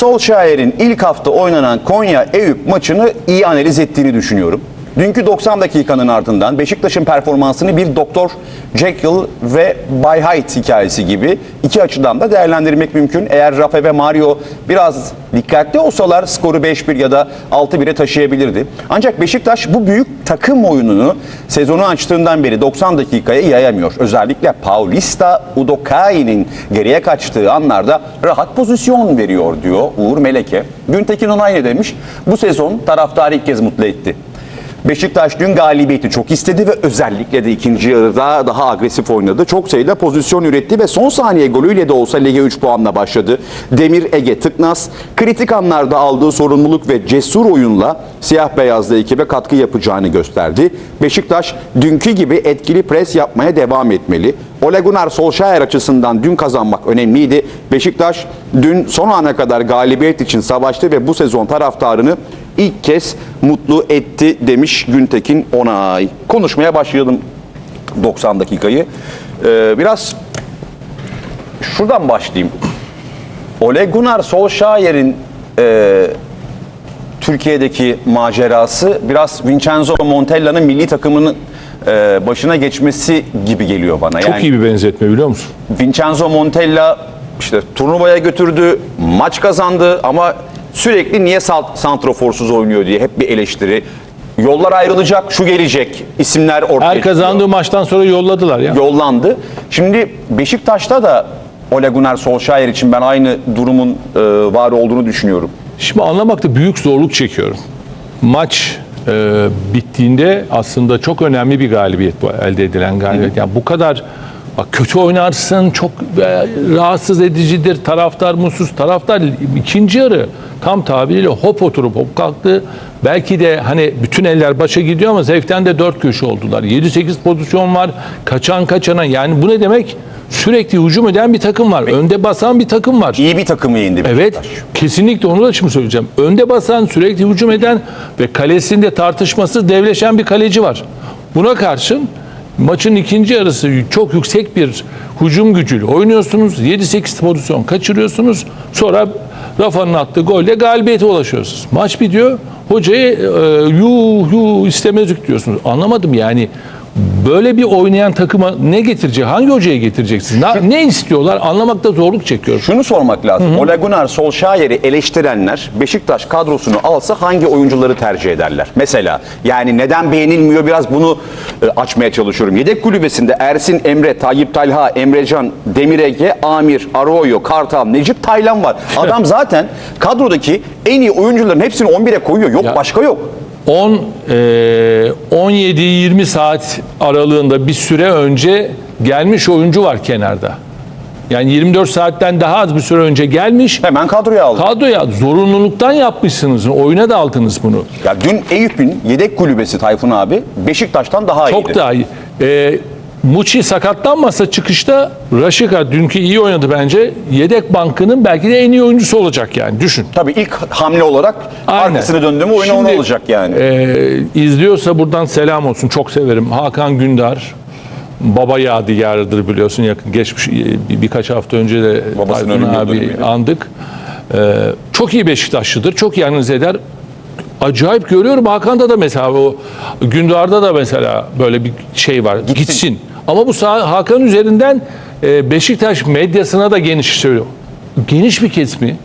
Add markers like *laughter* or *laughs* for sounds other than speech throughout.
Solskjaer'in ilk hafta oynanan Konya Eyüp maçını iyi analiz ettiğini düşünüyorum. Dünkü 90 dakikanın ardından Beşiktaş'ın performansını bir Doktor Jekyll ve Bay Hyde hikayesi gibi iki açıdan da değerlendirmek mümkün. Eğer Rafa ve Mario biraz dikkatli olsalar skoru 5-1 ya da 6-1'e taşıyabilirdi. Ancak Beşiktaş bu büyük takım oyununu sezonu açtığından beri 90 dakikaya yayamıyor. Özellikle Paulista Udokai'nin geriye kaçtığı anlarda rahat pozisyon veriyor diyor Uğur Meleke. Güntekin Onay ne demiş? Bu sezon taraftarı ilk kez mutlu etti. Beşiktaş dün galibiyeti çok istedi ve özellikle de ikinci yarıda daha agresif oynadı. Çok sayıda pozisyon üretti ve son saniye golüyle de olsa lige 3 puanla başladı. Demir Ege Tıknaz kritik anlarda aldığı sorumluluk ve cesur oyunla siyah beyazlı ekibe katkı yapacağını gösterdi. Beşiktaş dünkü gibi etkili pres yapmaya devam etmeli. Ole Gunnar Solskjaer açısından dün kazanmak önemliydi. Beşiktaş dün son ana kadar galibiyet için savaştı ve bu sezon taraftarını ilk kez mutlu etti demiş Güntekin Onay. Konuşmaya başlayalım 90 dakikayı. Ee, biraz şuradan başlayayım. Ole Gunnar Solskjaer'in e, Türkiye'deki macerası biraz Vincenzo Montella'nın milli takımının e, başına geçmesi gibi geliyor bana. Çok iyi bir benzetme biliyor musun? Vincenzo Montella işte turnuvaya götürdü, maç kazandı ama sürekli niye santroforsuz oynuyor diye hep bir eleştiri. Yollar ayrılacak, şu gelecek, isimler ortaya Her çıkıyor. kazandığı maçtan sonra yolladılar ya. yollandı. Şimdi Beşiktaş'ta da Ole Gunnar Solskjaer için ben aynı durumun e, var olduğunu düşünüyorum. Şimdi anlamakta büyük zorluk çekiyorum. Maç e, bittiğinde aslında çok önemli bir galibiyet bu elde edilen galibiyet. Yani bu kadar bak kötü oynarsın, çok e, rahatsız edicidir, taraftar mutsuz. Taraftar ikinci yarı tam tabiriyle hop oturup hop kalktı. Belki de hani bütün eller başa gidiyor ama zevkten de dört köşe oldular. 7-8 pozisyon var, kaçan kaçana. Yani bu ne demek? Sürekli hücum eden bir takım var. Önde basan bir takım var. İyi bir takımı yendi Evet, Beşiktaş. kesinlikle onu da şimdi söyleyeceğim. Önde basan, sürekli hücum eden ve kalesinde tartışmasız devleşen bir kaleci var. Buna karşın maçın ikinci yarısı çok yüksek bir hücum gücüyle oynuyorsunuz. 7-8 pozisyon kaçırıyorsunuz. Sonra Rafa'nın attığı golle galibiyete ulaşıyorsunuz. Maç bitiyor. Hocayı e, yuh yuh istemezdik diyorsunuz. Anlamadım yani. Böyle bir oynayan takıma ne getirecek? Hangi hocaya getireceksiniz? Ne, ne istiyorlar? Anlamakta zorluk çekiyorum. Şunu sormak lazım. Ole Gunnar Solskjaer'i eleştirenler Beşiktaş kadrosunu alsa hangi oyuncuları tercih ederler? Mesela yani neden beğenilmiyor biraz bunu e, açmaya çalışıyorum. Yedek kulübesinde Ersin, Emre, Tayyip Talha, Emrecan, Demirege, Amir, Arroyo, Kartal, Necip Taylan var. *laughs* Adam zaten kadrodaki en iyi oyuncuların hepsini 11'e koyuyor. Yok Ya. başka yok. 10 eee, 17-20 saat aralığında bir süre önce gelmiş oyuncu var kenarda. Yani 24 saatten daha az bir süre önce gelmiş. Hemen kadroya aldı. Kadroya zorunluluktan yapmışsınız. Oyuna da aldınız bunu. Ya dün Eyüp'ün yedek kulübesi Tayfun abi Beşiktaş'tan daha iyiydi. Çok daha iyi. Eee Muçi sakatlanmasa çıkışta Raşika dünkü iyi oynadı bence. Yedek bankının belki de en iyi oyuncusu olacak yani. Düşün. Tabii ilk hamle olarak Aynen. arkasını döndü mü onu Şimdi, olacak yani. e, izliyorsa buradan selam olsun. Çok severim. Hakan Gündar. Baba yadigarıdır biliyorsun yakın geçmiş e, bir- birkaç hafta önce de Babasının abi andık. E, çok iyi Beşiktaşlıdır. Çok iyi analiz eder. Acayip görüyorum Hakan'da da mesela o Gündar'da da mesela böyle bir şey var. Gitsin. Ama bu Hakan üzerinden e, Beşiktaş medyasına da geniş söylüyor. Geniş bir kesmi.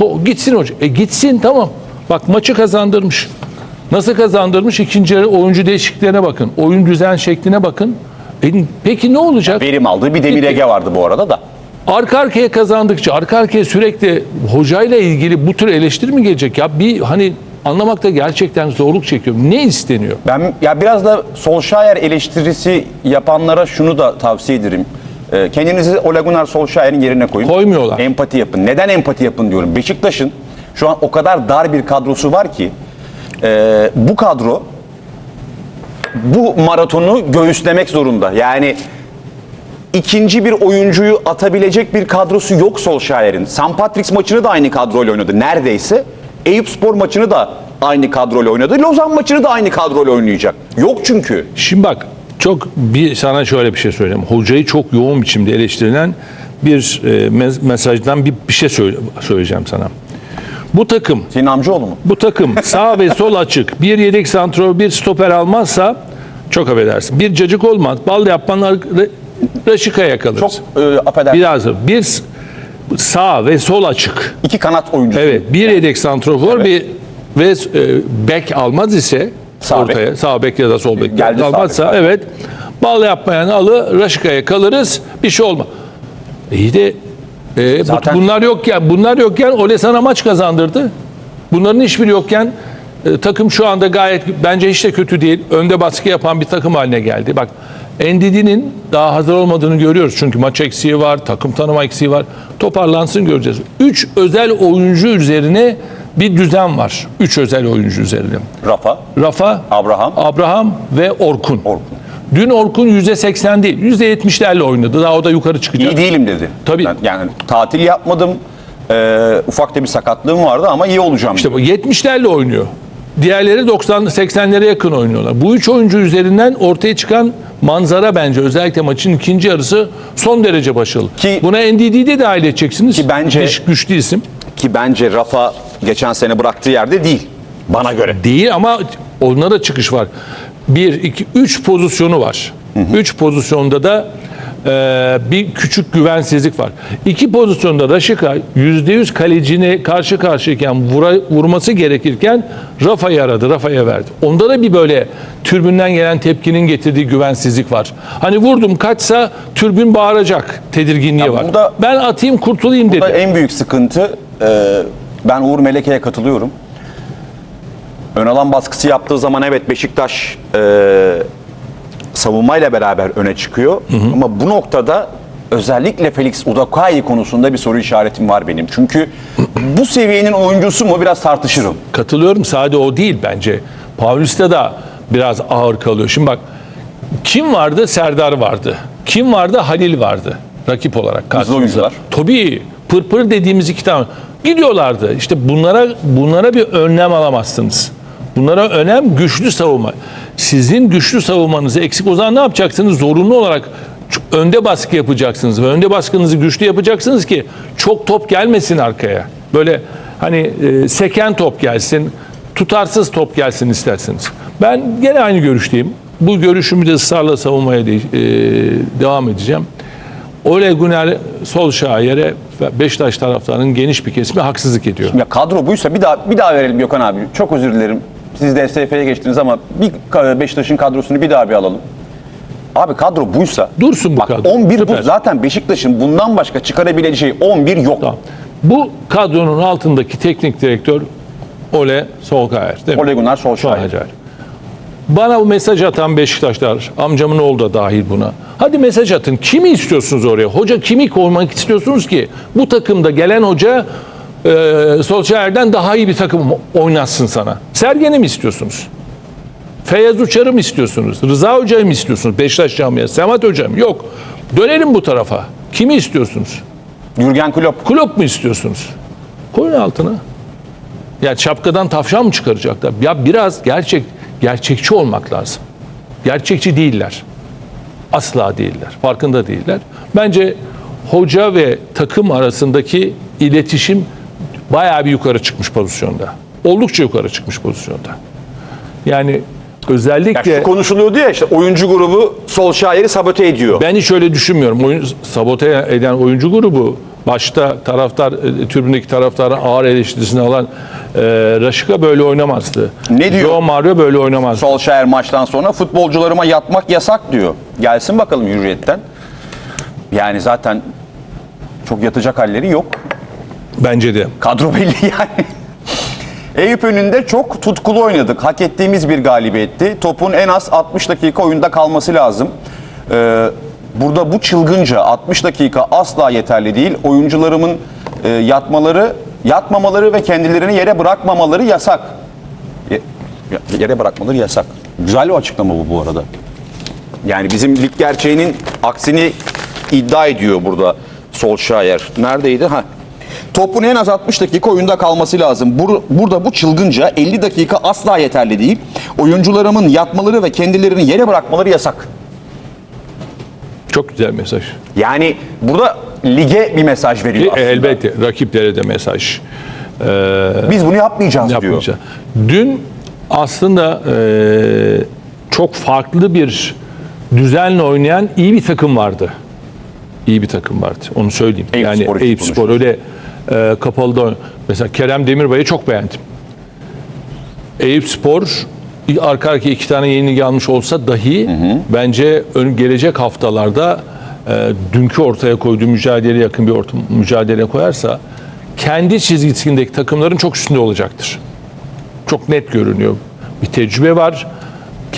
O, gitsin hoca. E gitsin tamam. Bak maçı kazandırmış. Nasıl kazandırmış? İkinci yarı oyuncu değişikliklerine bakın. Oyun düzen şekline bakın. E, peki ne olacak? Verim aldığı bir Demir Ege vardı bu arada da. Arka arkaya kazandıkça, arka arkaya sürekli hocayla ilgili bu tür eleştiri mi gelecek? Ya bir hani anlamakta gerçekten zorluk çekiyorum. Ne isteniyor? Ben ya biraz da Solskjaer eleştirisi yapanlara şunu da tavsiye ederim. Ee, kendinizi Ole Gunnar Solskjaer'in yerine koyun. Koymuyorlar. Empati yapın. Neden empati yapın diyorum. Beşiktaş'ın şu an o kadar dar bir kadrosu var ki e, bu kadro bu maratonu göğüslemek zorunda. Yani ikinci bir oyuncuyu atabilecek bir kadrosu yok Solskjaer'in. St. Patrick's maçını da aynı kadroyla oynadı neredeyse. Eyüp Spor maçını da aynı kadroyla oynadı. Lozan maçını da aynı kadroyla oynayacak. Yok çünkü. Şimdi bak çok bir sana şöyle bir şey söyleyeyim. Hocayı çok yoğun biçimde eleştirilen bir e, mes- mesajdan bir, bir şey söyle, söyleyeceğim sana. Bu takım Senin amcaoğlu mu? bu takım sağ ve sol açık bir yedek santrol bir stoper almazsa çok affedersin. Bir cacık olmaz. Bal yapmanlar Raşika'ya kalırız. Çok e, affedersin. Biraz bir sağ ve sol açık. İki kanat oyuncusu. Evet, bir yedek santrofor bir ve e, bek almaz ise Sağ bek. ortaya sağ bek ya da sol bek Geldi almazsa bek. evet bal yapmayan alı Raşika'ya kalırız. Bir şey olma. İyi de e, Zaten- bunlar yokken bunlar yokken Ole sana maç kazandırdı. Bunların hiçbiri yokken e, takım şu anda gayet bence hiç de kötü değil. Önde baskı yapan bir takım haline geldi. Bak Endidi'nin daha hazır olmadığını görüyoruz. Çünkü maç eksiği var, takım tanıma eksiği var. Toparlansın göreceğiz. Üç özel oyuncu üzerine bir düzen var. Üç özel oyuncu üzerine. Rafa. Rafa, Abraham. Abraham ve Orkun. Orkun. Dün Orkun %80 değil, %70'lerle oynadı. Daha o da yukarı çıkacak. İyi değilim dedi. Tabii. Ben- yani tatil yapmadım. Ee, ufak da bir sakatlığım vardı ama iyi olacağım. İşte bu 70'lerle oynuyor. Diğerleri 90 80'lere yakın oynuyorlar. Bu üç oyuncu üzerinden ortaya çıkan manzara bence özellikle maçın ikinci yarısı son derece başarılı. Ki- Buna NDD'yi de dahil edeceksiniz. Ki bence- Güç- güçlü isim. Ki bence Rafa geçen sene bıraktığı yerde değil. Bana göre. Değil ama onlara çıkış var. Bir, iki, üç pozisyonu var. Üç pozisyonda da e, bir küçük güvensizlik var. İki pozisyonda Raşika yüzde yüz kalecine karşı karşıyayken vura, vurması gerekirken Rafa'yı aradı, Rafa'ya verdi. Onda da bir böyle türbünden gelen tepkinin getirdiği güvensizlik var. Hani vurdum kaçsa türbün bağıracak tedirginliği Ya var. burada- ben atayım kurtulayım dedi. Burada en büyük sıkıntı e, ben Uğur Meleke'ye katılıyorum. Ön alan baskısı yaptığı zaman evet Beşiktaş e, savunmayla beraber öne çıkıyor. Ama bu noktada özellikle Felix Udakay konusunda bir soru işaretim var benim. Çünkü bu seviyenin oyuncusu mu biraz tartışırım. Katılıyorum. Sadece o değil bence. Paulista da biraz ağır kalıyor. Şimdi bak kim vardı? Serdar vardı. Kim vardı? Halil vardı. Rakip olarak karşımızda. oyuncular. Tabii. Pırpır dediğimiz iki tane. Gidiyorlardı. İşte bunlara bunlara bir önlem alamazsınız. Bunlara önem güçlü savunma. Sizin güçlü savunmanızı eksik o zaman ne yapacaksınız? Zorunlu olarak önde baskı yapacaksınız ve önde baskınızı güçlü yapacaksınız ki çok top gelmesin arkaya. Böyle hani e, seken top gelsin, tutarsız top gelsin isterseniz. Ben gene aynı görüşteyim. Bu görüşümü de ısrarla savunmaya de- e, devam edeceğim. Ole Gunnar Solskjaer'e Beşiktaş taraftarının geniş bir kesimi haksızlık ediyor. Ya kadro buysa bir daha bir daha verelim Gökhan abi. Çok özür dilerim. Siz de SF'ye geçtiniz ama bir Beşiktaş'ın kadrosunu bir daha bir alalım. Abi kadro buysa Dursun bu bak kadro. 11 bu Süper. zaten Beşiktaş'ın bundan başka çıkarabileceği 11 yok. Tamam. Bu kadronun altındaki teknik direktör Ole Solskjaer değil mi? Ole Gunnar Solskjaer. Solskjaer. Bana bu mesaj atan Beşiktaşlar, amcamın oğlu da dahil buna. Hadi mesaj atın. Kimi istiyorsunuz oraya? Hoca kimi koymak istiyorsunuz ki? Bu takımda gelen hoca e, Solskjaer'den daha iyi bir takım oynatsın sana. Sergen'i mi istiyorsunuz? Feyyaz Uçar'ı mı istiyorsunuz? Rıza Hoca'yı mı istiyorsunuz? Beşiktaş camiası. Semat Hoca'yı mı? Yok. Dönelim bu tarafa. Kimi istiyorsunuz? Jürgen Klopp. Kulüp mu istiyorsunuz? Koyun altına. Ya şapkadan tavşan mı çıkaracaklar? Ya biraz gerçek gerçekçi olmak lazım. Gerçekçi değiller. Asla değiller. Farkında değiller. Bence hoca ve takım arasındaki iletişim bayağı bir yukarı çıkmış pozisyonda. Oldukça yukarı çıkmış pozisyonda. Yani Ya özellikle şu konuşuluyordu ya işte oyuncu grubu Solskjaer'i sabote ediyor. ben hiç öyle düşünmüyorum. Oyun, sabote eden oyuncu grubu başta taraftar, e, tribündeki taraftarın ağır eleştirisini alan e, Raşika böyle oynamazdı. Ne diyor? Joe Mario böyle oynamazdı. Solskjaer maçtan sonra futbolcularıma yatmak yasak diyor. Gelsin bakalım hürriyetten. Yani zaten çok yatacak halleri yok. Bence de. Kadro belli *laughs* yani. Eyüp önünde çok tutkulu oynadık. Hak ettiğimiz bir galibiyetti. Topun en az 60 dakika oyunda kalması lazım. Ee, burada bu çılgınca 60 dakika asla yeterli değil. Oyuncularımın e, yatmaları, yatmamaları ve kendilerini yere bırakmamaları yasak. Ya- yere bırakmaları yasak. Güzel bir açıklama bu bu arada. Yani bizim lig gerçeğinin aksini iddia ediyor burada Solskjaer. Neredeydi? Ha. Topun en az 60 dakika oyunda kalması lazım. Bur- burada bu çılgınca 50 dakika asla yeterli değil. Oyuncularımın yatmaları ve kendilerini yere bırakmaları yasak. Çok güzel mesaj. Yani burada lige bir mesaj veriyor. E, aslında. elbette rakiplere de mesaj. Biz bunu yapmayacağız diyor. yapmayacak. Dün aslında e, çok farklı bir düzenle oynayan iyi bir takım vardı. İyi bir takım vardı. Onu söyleyeyim. Eyüp yani Spor Eyüp Spor öyle e, kapalı da mesela Kerem Demirbay'ı çok beğendim. Eyüp Spor arka arkaya iki tane yenilgi almış olsa dahi bence ön, gelecek haftalarda e, dünkü ortaya koyduğu mücadeleye yakın bir orta, mücadele koyarsa kendi çizgisindeki takımların çok üstünde olacaktır. Çok net görünüyor. Bir tecrübe var.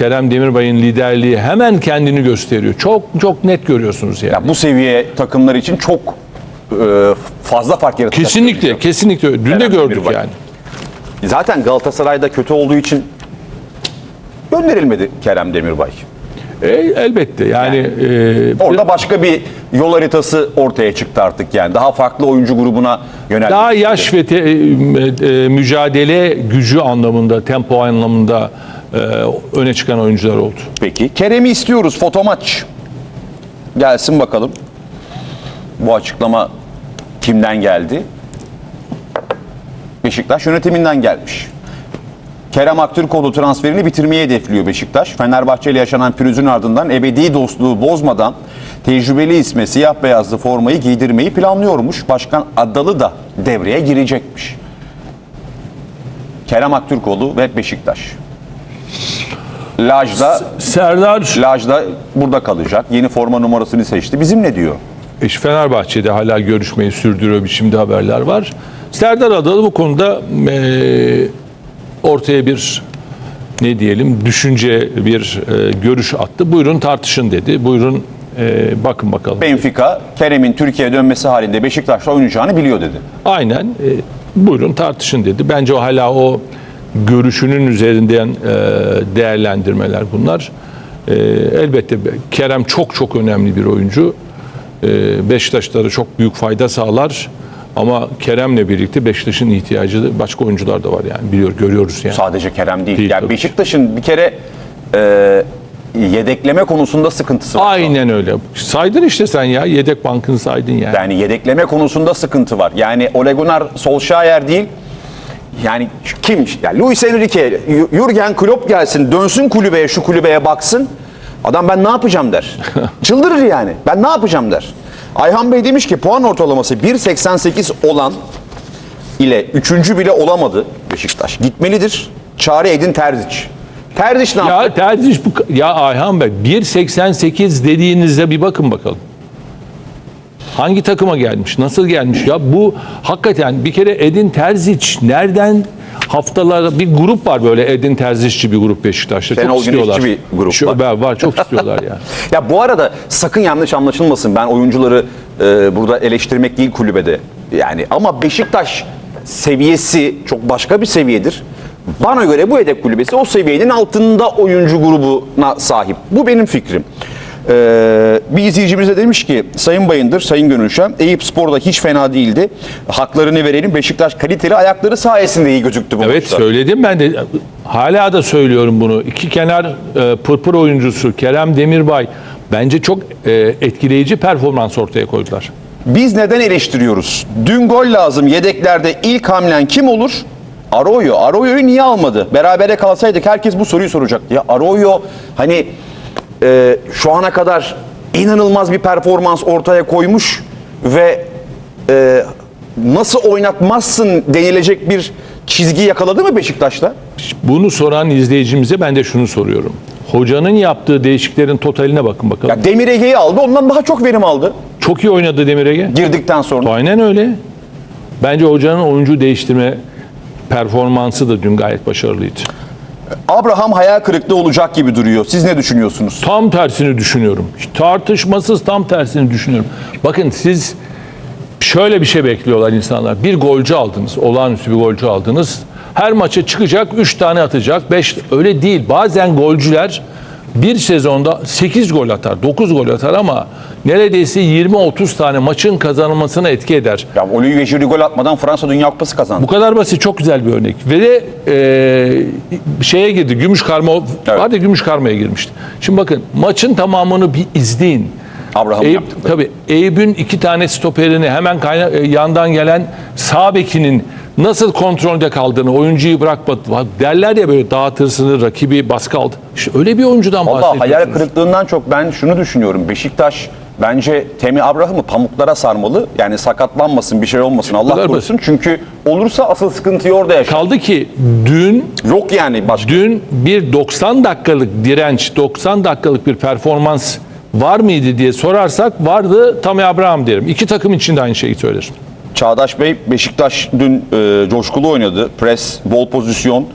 Kerem Demirbay'ın liderliği hemen kendini gösteriyor. Çok çok net görüyorsunuz yani. Ya bu seviye takımlar için çok e, fazla fark yaratacak. kesinlikle, kesinlikle. Dün de Kerem gördük Demirbay. yani. Zaten Galatasaray'da kötü olduğu için gönderilmedi Kerem Demirbay. E, elbette yani, e, Orada başka bir yol haritası ortaya çıktı artık yani. Daha farklı oyuncu grubuna yöneldi. Daha yaş ve te- e, e, mücadele gücü anlamında, tempo anlamında öne çıkan oyuncular oldu. Peki. Kerem'i istiyoruz. Foto maç. Gelsin bakalım. Bu açıklama kimden geldi? Beşiktaş yönetiminden gelmiş. Kerem Aktürkoğlu transferini bitirmeyi hedefliyor Beşiktaş. Fenerbahçe ile yaşanan pürüzün ardından ebedi dostluğu bozmadan tecrübeli isme siyah beyazlı formayı giydirmeyi planlıyormuş. Başkan Adalı da devreye girecekmiş. Kerem Aktürkoğlu ve Beşiktaş. Lajda Serdar Lajda burada kalacak. Yeni forma numarasını seçti. Bizim ne diyor? İş Fenerbahçe'de hala görüşmeyi sürdürüyor biçimde haberler var. Serdar Adalı bu konuda e, ortaya bir ne diyelim düşünce bir e, görüş attı. Buyurun tartışın dedi. Buyurun e, bakın bakalım. Benfica, Kerem'in Türkiye'ye dönmesi halinde Beşiktaş'ta oynayacağını biliyor dedi. Aynen. e, buyurun tartışın dedi. Bence o hala o görüşünün üzerinden e, değerlendirmeler bunlar. E, elbette be- Kerem çok çok önemli bir oyuncu. E, Beşiktaşlara çok büyük fayda sağlar. Ama Kerem'le birlikte Beşiktaş'ın ihtiyacı başka oyuncular da var yani biliyor görüyoruz yani. Sadece Kerem değil. Değil, yani. Beşiktaş'ın bir kere e, yedekleme konusunda sıkıntısı var. Aynen öyle. Saydın işte sen ya yedek bankını saydın yani. Yani yedekleme konusunda sıkıntı var. Yani Ole Gunnar Solskjaer değil. Yani kim? Yani Luis Enrique, Jurgen Klopp gelsin, dönsün kulübeye, şu kulübeye baksın. Adam ben ne yapacağım der. *laughs* Çıldırır yani. Ben ne yapacağım der. Ayhan Bey demiş ki puan ortalaması 1.88 olan ile üçüncü bile olamadı Beşiktaş. Gitmelidir. Çare edin Terzic. Terzic ne yaptı? Ya tercih bu ya Ayhan Bey 1.88 dediğinizde bir bakın bakalım. Hangi takıma gelmiş? Nasıl gelmiş? Ya bu hakikaten bir kere Edin Terzic nereden haftalar bir grup var böyle Edin Terzic'ci bir grup Beşiktaş'ta. Şenol çok istiyorlar. Bir grup Şu- var. var. çok istiyorlar ya. *laughs* Ya bu arada sakın yanlış anlaşılmasın. Ben oyuncuları e, burada eleştirmek değil kulübede. Yani ama Beşiktaş seviyesi çok başka bir seviyedir. Bana göre bu yedek kulübesi o seviyenin altında oyuncu grubuna sahip. Bu benim fikrim. Ee, bir izleyicimiz de demiş ki Sayın Bayındır, Sayın Gönülşen Eyüp Spor'da hiç fena değildi. Haklarını verelim. Beşiktaş kaliteli ayakları sayesinde iyi gözüktü bu Evet maçta. söyledim ben de hala da söylüyorum bunu. İki kenar e, pırpır oyuncusu Kerem Demirbay bence çok e, etkileyici performans ortaya koydular. Biz neden eleştiriyoruz? Dün gol lazım. Yedeklerde ilk hamlen kim olur? Arroyo. Arroyo'yu niye almadı? Berabere kalsaydık herkes bu soruyu soracak. Ya Arroyo hani e, şu ana kadar inanılmaz bir performans ortaya koymuş ve e, nasıl oynatmazsın denilecek bir çizgi yakaladı mı Beşiktaş'ta? Bunu soran izleyicimize ben de şunu soruyorum. Hocanın yaptığı değişiklerin totaline bakın bakalım. Ya Demir Ege'yi aldı. Ondan daha çok verim aldı Çok iyi oynadı Demir Ege. girdikten sonra. Aynen öyle. Bence hocanın oyuncu değiştirme performansı da dün gayet başarılıydı. Abraham hayal kırıklığı olacak gibi duruyor. Siz ne düşünüyorsunuz? Tam tersini düşünüyorum. Tartışmasız tam tersini düşünüyorum. Bakın siz şöyle bir şey bekliyorlar insanlar. Bir golcü aldınız, olağanüstü bir golcü aldınız. Her maça çıkacak, 3 tane atacak, 5 öyle değil. Bazen golcüler bir sezonda 8 gol atar, 9 gol atar ama neredeyse 20-30 tane maçın kazanılmasına etki eder. Ya Olivier Giroud gol atmadan Fransa Dünya Kupası kazandı. Bu kadar basit, çok güzel bir örnek. Ve de e, şeye girdi, gümüş karma, Evet. hadi gümüş karmaya girmişti. Şimdi bakın maçın tamamını bir izleyin. Abraham'ın Eyüp, yaptıkları. tabii Eyüp'ün iki tane stoperini hemen kayna, e, yandan gelen sağ bekinin nasıl kontrolde kaldığını, oyuncuyu bırakmadı. Derler ya böyle dağıtırsını, rakibi baskı aldı. İşte öyle bir oyuncudan bahsediyorsunuz. hayal kırıklığından çok ben şunu düşünüyorum. Beşiktaş bence Temi Abraham'ı pamuklara sarmalı. Yani sakatlanmasın, bir şey olmasın Allah korusun. Çünkü olursa asıl sıkıntıyı orada yaşar. Kaldı ki dün Yok yani başka. dün bir 90 dakikalık direnç, 90 dakikalık bir performans var mıydı diye sorarsak vardı Tammy Abraham derim. İki takım için de aynı şeyi söylerim. Çağdaş Bey Beşiktaş dün e, coşkulu oynadı. Pres, bol pozisyon.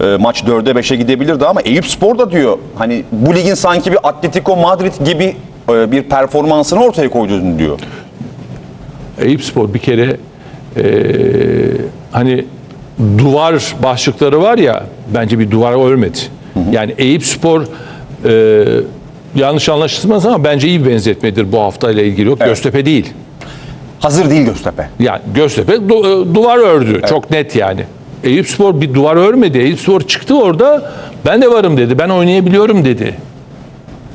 E, maç 4'e 5'e gidebilirdi ama Eyüp Spor da diyor hani bu ligin sanki bir Atletico Madrid gibi e, bir performansını ortaya koydu dün diyor. Eyüp Spor bir kere eee, hani duvar başlıkları var ya bence bir duvar örmedi. Yani Eyüp Spor eee, yanlış anlaşılmaz ama bence iyi bir benzetmedir bu hafta ile ilgili. Yok Göztepe değil. Hazır değil Göztepe. Yani Göztepe du- e, duvar ördü. Çok net yani. Eyüp Spor bir duvar örmedi. Eyüp Spor çıktı orada. Ben de varım dedi. Ben oynayabiliyorum dedi.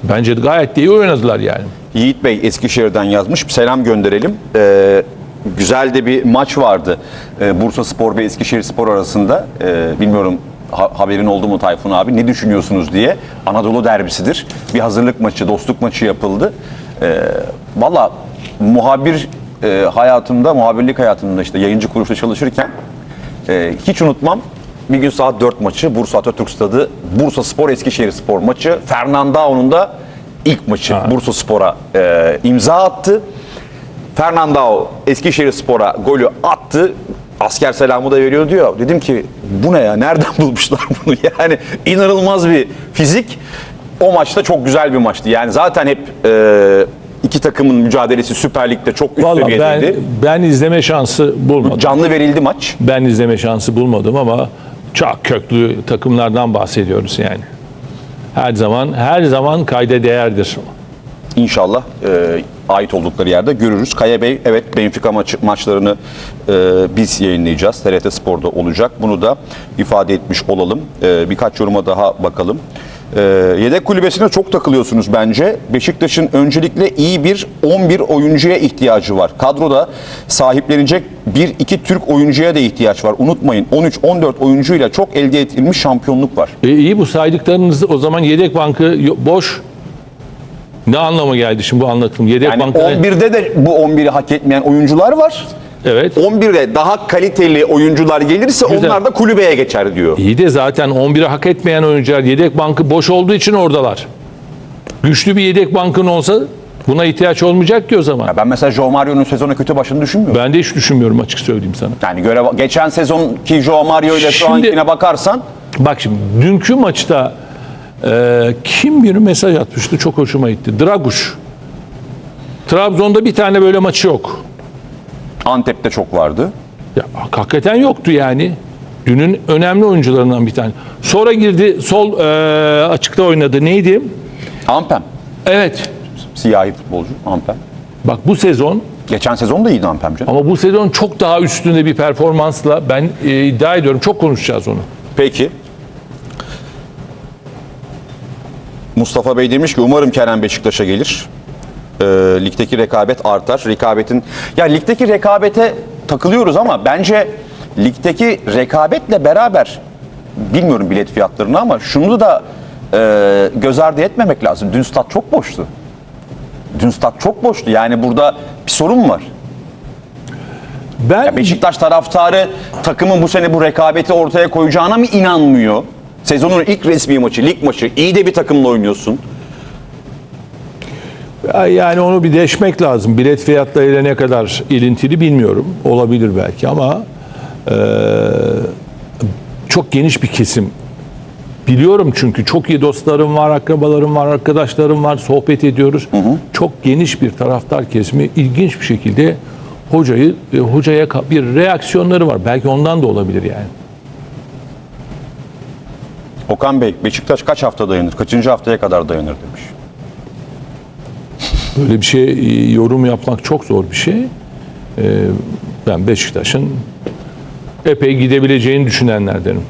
Bence gayet iyi oynadılar yani. Yiğit Bey Eskişehir'den yazmış. Selam gönderelim. Ee, güzel de bir maç vardı. Ee, Bursa Spor ve Eskişehir Spor arasında. Ee, bilmiyorum ha- haberin oldu mu Tayfun abi? Ne düşünüyorsunuz diye. Anadolu derbisidir. Bir hazırlık maçı, dostluk maçı yapıldı. Ee, Valla muhabir e, hayatımda, muhabirlik hayatımda işte yayıncı kuruluşta çalışırken e, hiç unutmam. Bir gün saat 4 maçı Bursa Atatürk Stadı Bursa Spor Eskişehir Spor maçı. Fernandao'nun da ilk maçı Bursa Spor'a e, imza attı. Fernandao Eskişehir Spor'a golü attı. Asker selamı da veriyor diyor. Dedim ki bu ne ya nereden *laughs* bulmuşlar bunu *laughs* yani inanılmaz bir fizik. O maçta çok güzel bir maçtı. Yani zaten hep e, iki takımın mücadelesi Süper Lig'de çok üst Vallahi ben, seviyedeydi. ben izleme şansı bulmadım. Canlı verildi maç. Ben izleme şansı bulmadım ama çok köklü takımlardan bahsediyoruz yani. Her zaman her zaman kayda değerdir. İnşallah e, ait oldukları yerde görürüz. Kaya Bey evet Benfica maçı, maçlarını e, biz yayınlayacağız. TRT Spor'da olacak. Bunu da ifade etmiş olalım. E, birkaç yoruma daha bakalım. E, yedek kulübesine çok takılıyorsunuz bence. Beşiktaş'ın öncelikle iyi bir 11 oyuncuya ihtiyacı var. Kadroda sahiplenecek bir iki Türk oyuncuya da ihtiyaç var. Unutmayın 13-14 oyuncuyla çok elde edilmiş şampiyonluk var. E, iyi bu saydıklarınız o zaman yedek bankı boş. Ne anlama geldi şimdi bu anlatım? Yedek Yani bankı 11'de de bu 11'i hak etmeyen oyuncular var. Evet. 11'e daha kaliteli oyuncular gelirse Güzel. onlar da kulübeye geçer diyor. İyi de zaten 11'i hak etmeyen oyuncular yedek bankı boş olduğu için oradalar. Güçlü bir yedek bankın olsa buna ihtiyaç olmayacak ki o zaman. Ya ben mesela Joe Mario'nun sezona kötü başını düşünmüyorum. Ben de hiç düşünmüyorum açık söyleyeyim sana. Yani görev geçen sezonki Joe Mario ile şu Şimdi- ankine bakarsan Bak şimdi dünkü maçta e, kim bir mesaj atmıştı çok hoşuma gitti. Draguş. Trabzon'da bir tane böyle maçı yok. Antep'te çok vardı. Ya, hakikaten yoktu yani. Dünün önemli oyuncularından bir tane. Sonra girdi sol e, açıkta oynadı. Neydi? Ampem. Evet. Siyahi futbolcu Ampem. Bak bu sezon Geçen sezon da iyiydi Ampem canım. ama bu sezon çok daha üstünde bir performansla ben e, iddia ediyorum. Çok konuşacağız onu. Peki. Mustafa Bey demiş ki umarım Kerem Beşiktaş'a gelir. Ee, ligdeki rekabet artar. Rekabetin ya ligdeki rekabete takılıyoruz ama bence ligdeki rekabetle beraber bilmiyorum bilet fiyatlarını ama şunu da e, göz ardı etmemek lazım. Dün stat çok boştu. Dün stat çok boştu. Yani burada bir sorun var. Ben Beşiktaş taraftarı takımın bu sene bu rekabeti ortaya koyacağına mı inanmıyor? Sezonun ilk resmi maçı, lig maçı. iyi de bir takımla oynuyorsun. Yani onu bir deşmek lazım. Bilet fiyatlarıyla ne kadar ilintili bilmiyorum. Olabilir belki ama eee, çok geniş bir kesim. Biliyorum çünkü çok iyi dostlarım var, akrabalarım var, arkadaşlarım var, sohbet ediyoruz. Çok geniş bir taraftar kesimi ilginç bir şekilde hocayı e, hocaya bir reaksiyonları var. Belki ondan da olabilir yani. Okan Bey, Beşiktaş kaç hafta dayanır? Kaçıncı haftaya kadar dayanır demiş. Böyle bir şey e, yorum yapmak çok zor bir şey. Ee, ben Beşiktaş'ın epey gidebileceğini düşünenlerdenim.